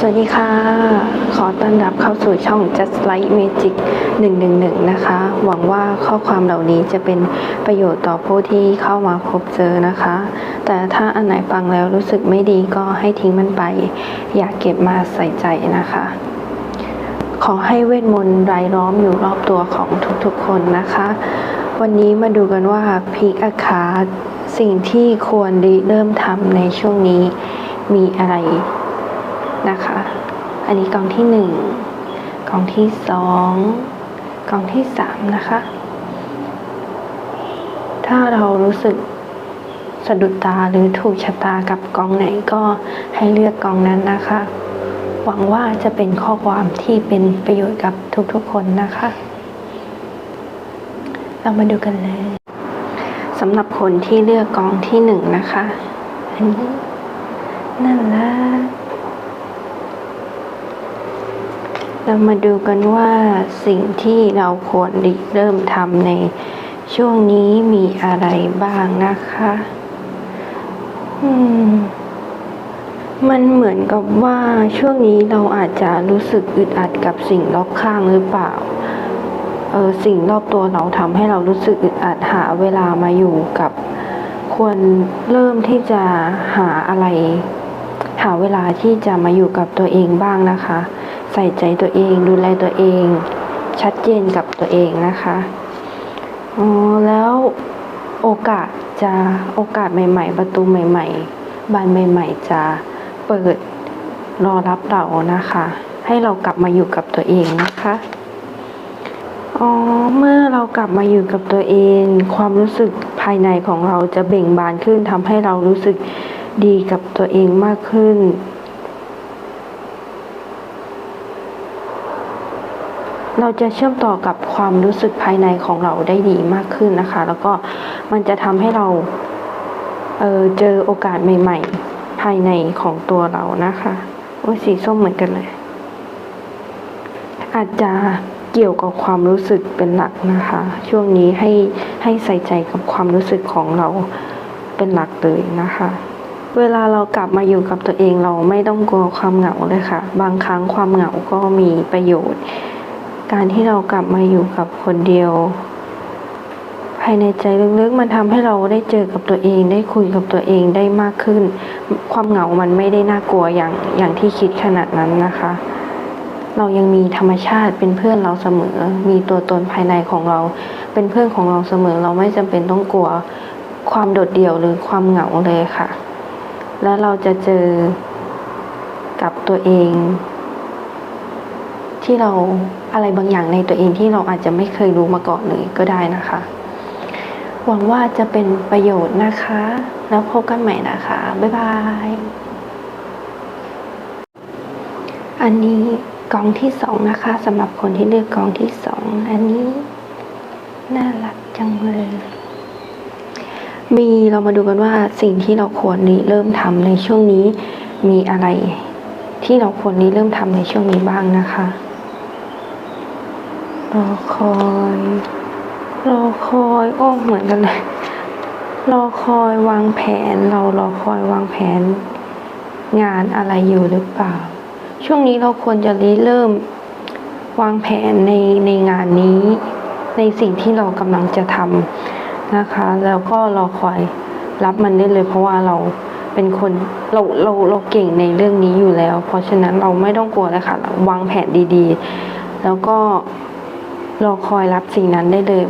สวัสดีค่ะ ขอต้อนรับเข้าสู่ช่อง Just Like Magic 111 นะคะ หวังว่าข้อความเหล่านี้จะเป็นประโยชน์ต่อผู้ที่เข้ามาพบเจอนะคะ แต่ถ้าอันไหนฟังแล้วรู้สึกไม่ดีก็ให้ทิ้งมันไป อย่าเก็บมาใส่ใจนะคะ ขอให้เวทมนต์รายล้อมอยู่รอบตัวของทุกๆคนนะคะ วันนี้มาดูกันว่าพีคอาคาสิ่งที่ควรเริ่มทำในช่วงนี้มีอะไร นะคะ อันนี้กองที่หนึ่งกองที่สองกองที่สามนะคะ ถ้าเรารู้สึกสะดุดตาหรือถูกชะตากับกองไหนก็ให้เลือกกองนั้นนะคะ หวังว่าจะเป็นข้อความที่เป็นประโยชน์กับทุกๆคนนะคะ เรามาดูกันเลยสำหรับคนที่เลือกกองที่หนึ่งนะคะ อันนี้น่ารัก เรามาดูกันว่าสิ่งที่เราควรริเริ่มทำในช่วงนี้มีอะไรบ้างนะคะอืมมันเหมือนกับว่าช่วงนี้เราอาจจะรู้สึกอึดอัดกับสิ่งรอบข้างหรือเปล่า เออสิ่งรอบตัวเราทำให้เรารู้สึกอึดอัดหาเวลามาอยู่กับ ควรเริ่มที่จะหาอะไร หาเวลาที่จะมาอยู่กับตัวเองบ้างนะคะ ใส่ใจตัวเอง ดูแลตัวเอง ชัดเจนกับตัวเองนะคะอ๋อแล้วโอกาสจะโอกาสใหม่ ๆ ประตูใหม่ ๆ บานใหม่ ๆ จะเปิดรอรับเรานะคะ ให้เรากลับมาอยู่กับตัวเองนะคะอ๋อเมื่อเรากลับมาอยู่กับตัวเอง ความรู้สึกภายในของเราจะเบ่งบานขึ้นทำให้เรารู้สึกดีกับตัวเองมากขึ้น เราจะเชื่อมต่อกับความรู้สึกภายในของเราได้ดีมากขึ้นนะคะ แล้วก็มันจะทำให้เราเเจอโอกาสใหม่ ๆ ภายในของตัวเรานะคะโอ้สีส้มเหมือนกันเลย อาจจะเกี่ยวกับความรู้สึกเป็นหลักนะคะ ช่วงนี้ให้ให้ใส่ใจกับความรู้สึกของเราเป็นหลักเลยนะคะ เวลาเรากลับมาอยู่กับตัวเองเราไม่ต้องกลัวความเหงาเลยค่ะ บางครั้งความเหงาก็มีประโยชน์ การที่เรากลับมาอยู่กับคนเดียว ภายในใจลึกๆ มันทำให้เราได้เจอกับตัวเอง ได้คุยกับตัวเองได้มากขึ้น ความเหงามันไม่ได้น่ากลัวอย่างอย่างที่คิดขนาดนั้นนะคะ เรายังมีธรรมชาติเป็นเพื่อนเราเสมอ มีตัวตนภายในของเรา เป็นเพื่อนของเราเสมอ เราไม่จำเป็นต้องกลัวความโดดเดี่ยวหรือความเหงาเลยค่ะ และเราจะเจอกับตัวเอง ที่เราอะไรบางอย่างในตัวเองที่เราอาจจะไม่เคยรู้มาก่อนเลยก็ได้นะคะ หวังว่าจะเป็นประโยชน์นะคะ แล้วพบกันใหม่นะคะ บ๊ายบาย อันนี้กองที่สองนะคะสำหรับคนที่เลือกกองที่สองอันนี้ น่ารักจังเลย มีเรามาดูกันว่าสิ่งที่เราควรเริ่มทำในช่วงนี้มีอะไรที่เราควรริเริ่มทำในช่วงนี้บ้างนะคะ รอคอยรอคอยโอ้เหมือนกันเลยรอคอยวางแผนเรารอคอยวางแผน งานอะไรอยู่หรือเปล่า ช่วงนี้เราควรจะริเริ่ม วางแผนในในงานนี้ ในสิ่งที่เรากำลังจะทำนะคะ แล้วก็รอคอยรับมันได้เลย เพราะว่าเราเป็นคนเราเราเราเก่งในเรื่องนี้อยู่แล้ว เพราะฉะนั้นเราไม่ต้องกลัวเลยค่ะวางแผนดีๆ แล้วก็ รอคอยรับสิ่งนั้นได้เลย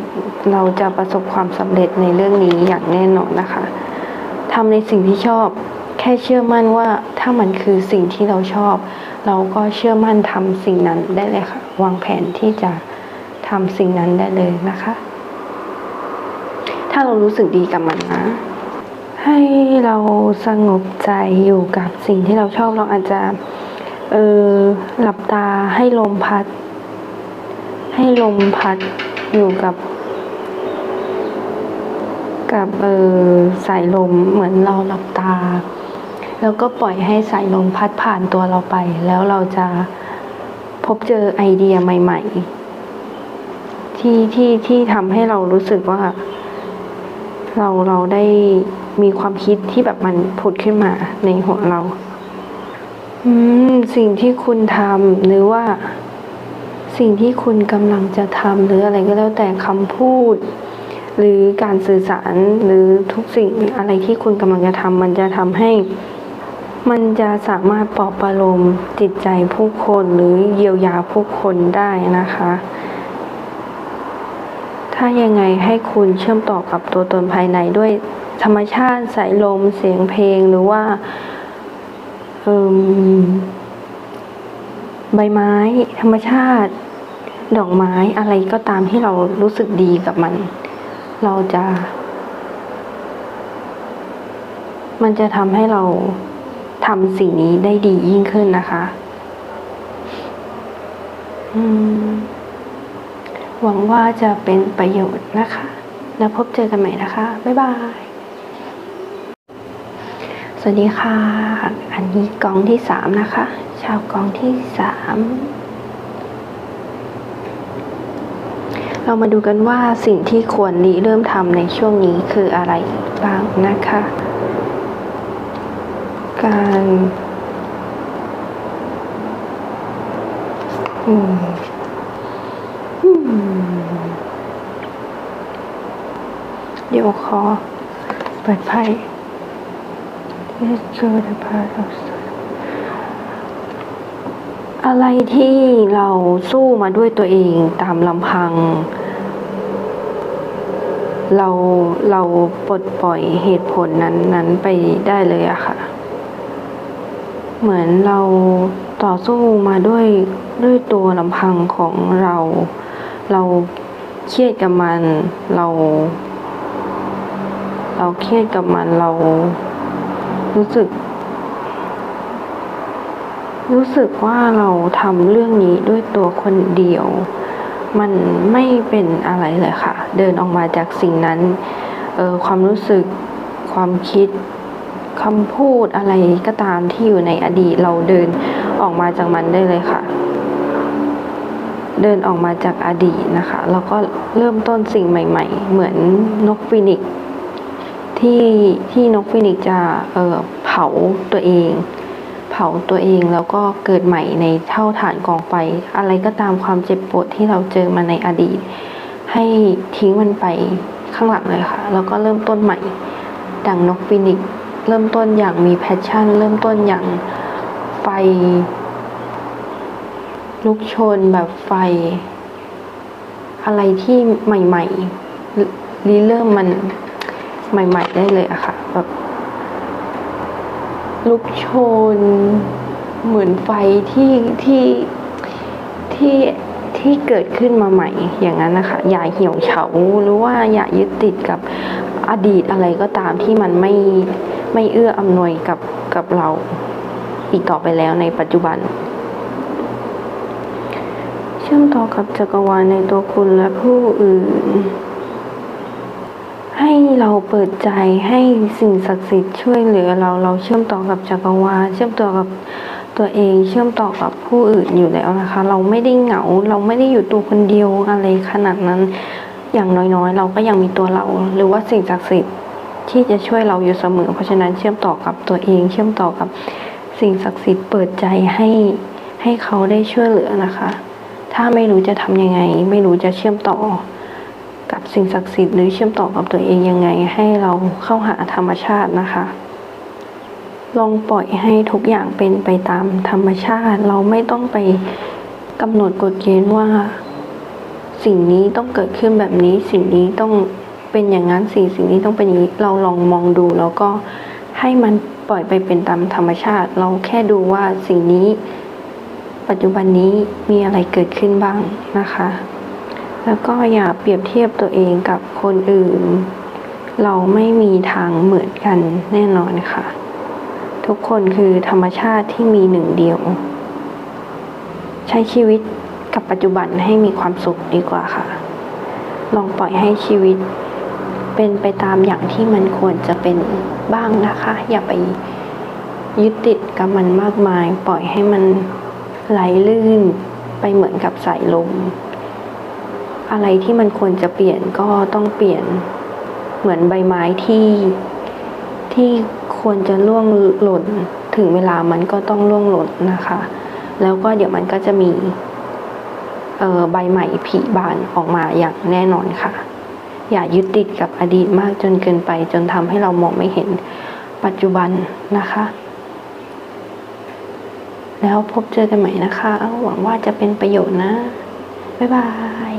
เราจะประสบความสำเร็จในเรื่องนี้อย่างแน่นอนนะคะทำในสิ่งที่ชอบ แค่เชื่อมั่นว่าถ้ามันคือสิ่งที่เราชอบ เราก็เชื่อมั่นทำสิ่งนั้นได้เลยค่ะ วางแผนที่จะทำสิ่งนั้นได้เลยนะคะ ถ้าเรารู้สึกดีกับมันนะ ให้เราสงบใจอยู่กับสิ่งที่เราชอบเราอาจจะเออหลับตาให้ลมพัด ให้ลมพัดอยู่กับ กับเออสายลมเหมือนเราหลับตา แล้วก็ปล่อยให้สายลมพัดผ่านตัวเราไป แล้วเราจะพบเจอไอเดียใหม่ ๆ ที่ที่ที่ทำให้เรารู้สึกว่า เราเราได้มีความคิดที่แบบมันผุดขึ้นมาในหัวเรา อืม สิ่งที่คุณทำหรือว่า สิ่งที่คุณกำลังจะทำหรืออะไรก็แล้วแต่คำพูด หรือการสื่อสารหรือทุกสิ่งอะไรที่คุณกำลังจะทำมันจะทำให้ มันจะสามารถปลอบประโลมจิตใจผู้คนหรือเยียวยาผู้คนได้นะคะ ถ้ายังไงให้คุณเชื่อมต่อกับตัวตนภายในด้วยธรรมชาติสายลมเสียงเพลงหรือว่าเอิมใบไม้ธรรมชาติ ดอกไม้อะไรก็ตามที่เรารู้สึกดีกับมัน เราจะ มันจะทำให้เราทำสิ่งนี้ได้ดียิ่งขึ้นนะคะหวังว่าจะเป็นประโยชน์นะคะ แล้วพบเจอกันใหม่นะคะ บ๊ายบาย สวัสดีค่ะ อันนี้กองที่สามนะคะ ชาวกองที่สาม เรามาดูกันว่าสิ่งที่ควรริเริ่มทำในช่วงนี้คืออะไรบ้างนะคะ การอืมอืมเดี๋ยวขอเปิดไพ่ที่เจอในพาเรา อะไรที่เราสู้มาด้วยตัวเองตามลำพัง เราเราปลดปล่อยเหตุผลนั้นนั้นไปได้เลยอะค่ะ เหมือนเราต่อสู้มาด้วยด้วยตัวลำพังของเรา เราเครียดกับมันเรา เราเครียดกับมันเรารู้สึก รู้สึกว่าเราทำเรื่องนี้ด้วยตัวคนเดียว มันไม่เป็นอะไรเลยค่ะ เดินออกมาจากสิ่งนั้นออความรู้สึกความคิดคำพูดอะไรก็ตามที่อยู่ในอดีตเราเดินออกมาจากมันได้เลยค่ะ เดินออกมาจากอดีตนะคะแล้วก็เริ่มต้นสิ่งใหม่ ๆ เหมือนนกฟินิกซ์ที่ที่นกฟินิกซ์จะเออเผาตัวเอง ผาตัวเองแล้วก็เกิดใหม่ในเท่าฐานกองไฟ อะไรก็ตามความเจ็บปวดที่เราเจอมาในอดีต ให้ทิ้งมันไปข้างหลังเลยค่ะ แล้วก็เริ่มต้นใหม่ ดังนกฟินิกเริ่มต้นอย่างมีแพชชั่น เริ่มต้นอย่างไฟ ลุกโชนแบบไฟ อะไรที่ใหม่ ๆ รีเริ่มมันใหม่ ๆ ได้เลยอะค่ะแบบ ลุกโชน เหมือนไฟที่ที่ที่ที่เกิดขึ้นมาใหม่อย่างนั้นนะคะ อย่าเหี่ยวเฉาหรือว่าอย่ายึดติดกับอดีตอะไรก็ตามที่มันไม่ไม่เอื้ออำนวยกับกับเราอีกต่อไปแล้วในปัจจุบัน เชื่อมต่อกับจักรวาลในตัวคุณและผู้อื่น ให้เราเปิดใจให้สิ่งศักดิ์สิทธิ์ช่วยเหลือเราเราเชื่อมต่อกับจักรวาลเชื่อมต่อกับตัวเองเชื่อมต่อกับผู้อื่นอยู่แล้วนะคะ เราไม่ได้เหงาเราไม่ได้อยู่ตัวคนเดียวอะไรขนาดนั้น อย่างน้อยๆ เราก็ยังมีตัวเรา หรือว่าสิ่งศักดิ์สิทธิ์ที่จะช่วยเราอยู่เสมอ เพราะฉะนั้นเชื่อมต่อกับตัวเอง เชื่อมต่อกับสิ่งศักดิ์สิทธิ์เปิดใจให้ให้เขาได้ช่วยเหลือนะคะ ถ้าไม่รู้จะทำยังไง ไม่รู้จะเชื่อมต่อ กับสิ่งศักดิ์สิทธิ์หรือเชื่อมต่อกับตัวเองยังไง ให้เราเข้าหาธรรมชาตินะคะ ลองปล่อยให้ทุกอย่างเป็นไปตามธรรมชาติ เราไม่ต้องไปกำหนดกฎเกณฑ์ว่า สิ่งนี้ต้องเกิดขึ้นแบบนี้ สิ่งนี้ต้องเป็นอย่างนั้นสิ่งสิ่งนี้ต้องเป็นอย่างนี้เราลองมองดูแล้วก็ให้มันปล่อยไปเป็นตามธรรมชาติ เราแค่ดูว่าสิ่งนี้ ปัจจุบันนี้มีอะไรเกิดขึ้นบ้างนะคะ แล้วก็อย่าเปรียบเทียบตัวเองกับคนอื่น เราไม่มีทางเหมือนกันแน่นอนค่ะ ทุกคนคือธรรมชาติที่มีหนึ่งเดียว ใช้ชีวิตกับปัจจุบันให้มีความสุขดีกว่าค่ะ ลองปล่อยให้ชีวิตเป็นไปตามอย่างที่มันควรจะเป็นบ้างนะคะ อย่าไปยึดติดกับมันมากมาย ปล่อยให้มันไหลลื่นไปเหมือนกับสายลม อะไรที่มันควรจะเปลี่ยนก็ต้องเปลี่ยนเหมือนใบไม้ที่ที่ควรจะล่วงหล่นถึงเวลามันก็ต้องล่วงหล่นนะคะ แล้วก็เดี๋ยวมันก็จะมีเออใบใหม่ผลิบานออกมาอย่างแน่นอนค่ะ อย่ายึดติดกับอดีตมากจนเกินไป จนทำให้เรามองไม่เห็นปัจจุบันนะคะ แล้วพบเจอกันใหม่นะคะ หวังว่าจะเป็นประโยชน์นะ บ๊ายบาย